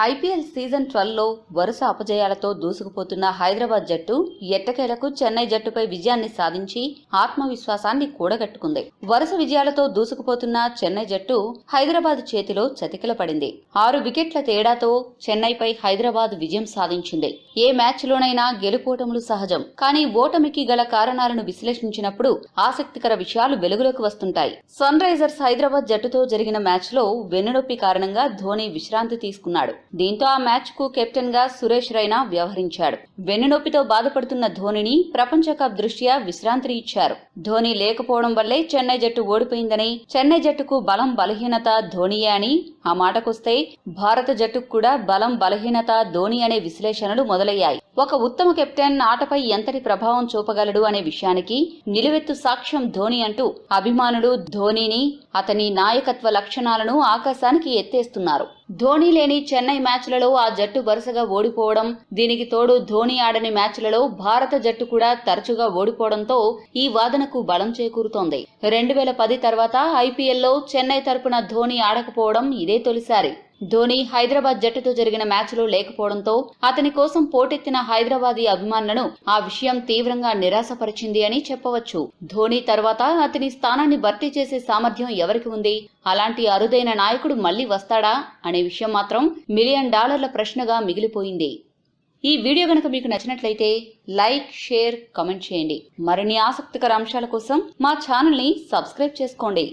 IPL season ట్వెల్వ్లో వరుస అపజయాలతో దూసుకుపోతున్న హైదరాబాద్ జట్టు ఎట్టకేలకు చెన్నై జట్టుపై విజయాన్ని సాధించి ఆత్మవిశ్వాసాన్ని కూడగట్టుకుంది. వరుస విజయాలతో దూసుకుపోతున్న చెన్నై జట్టు హైదరాబాద్ చేతిలో చతికిల పడింది ఆరు వికెట్ల తేడాతో చెన్నైపై హైదరాబాద్ విజయం సాధించింది. ఏ మ్యాచ్లోనైనా గెలుపోటములు సహజం. కానీ ఓటమికి గల కారణాలను విశ్లేషించినప్పుడు ఆసక్తికర విషయాలు వెలుగులోకి వస్తుంటాయి. సన్ రైజర్స్ హైదరాబాద్ జట్టుతో జరిగిన మ్యాచ్లో వెన్నునొప్పి కారణంగా ధోని విశ్రాంతి తీసుకున్నాడు. దీంతో ఆ మ్యాచ్కు కెప్టెన్గా సురేష్ రైనా వ్యవహరించాడు. వెన్నునొప్పితో బాధపడుతున్న ధోనిని ప్రపంచ కప్ దృష్ట్యా విశ్రాంతి ఇచ్చారు. ధోని లేకపోవడం వల్లే చెన్నై జట్టు ఓడిపోయిందని చెన్నై జట్టుకు బలం బలహీనత ధోనియే అని ఆ మాటకొస్తే భారత జట్టుకు కూడా బలం బలహీనత ధోని అనే విశ్లేషణలు మొదలయ్యాయి. ఒక ఉత్తమ కెప్టెన్ ఆటపై ఎంతటి ప్రభావం చూపగలడు అనే విషయానికి నిలువెత్తు సాక్ష్యం ధోని అంటూ అభిమానులు ధోనిని అతని నాయకత్వ లక్షణాలను ఆకాశానికి ఎత్తేస్తున్నారు. ధోని లేని చెన్నై మ్యాచ్లలో ఆ జట్టు వరుసగా ఓడిపోవడం దీనికి తోడు ధోని ఆడని మ్యాచ్లలో భారత జట్టు కూడా తరచుగా ఓడిపోవడంతో ఈ వాదనకు బలం చేకూరుతోంది. రెండు వేల పది తర్వాత ఐపీఎల్లో చెన్నై తరపున ధోని ఆడకపోవడం ఇదే తొలిసారి. ధోని హైదరాబాద్ జట్టుతో జరిగిన మ్యాచ్లో లేకపోవడంతో అతని కోసం పోటెత్తిన హైదరాబాదీ అభిమానులను ఆ విషయం తీవ్రంగా నిరాశపరిచింది అని చెప్పవచ్చు. ధోని తర్వాత అతని స్థానాన్ని భర్తీ చేసే సామర్థ్యం ఎవరికి ఉంది? అలాంటి అరుదైన నాయకుడు మళ్ళీ వస్తాడా? అనే విషయం మాత్రం మిలియన్ డాలర్ల ప్రశ్నగా మిగిలిపోయింది. ఈ వీడియో కనుక మీకు నచ్చినట్లయితే లైక్ షేర్ కమెంట్ చేయండి. మరిన్ని ఆసక్తికర అంశాల కోసం మా ఛానల్ని సబ్స్క్రైబ్ చేసుకోండి.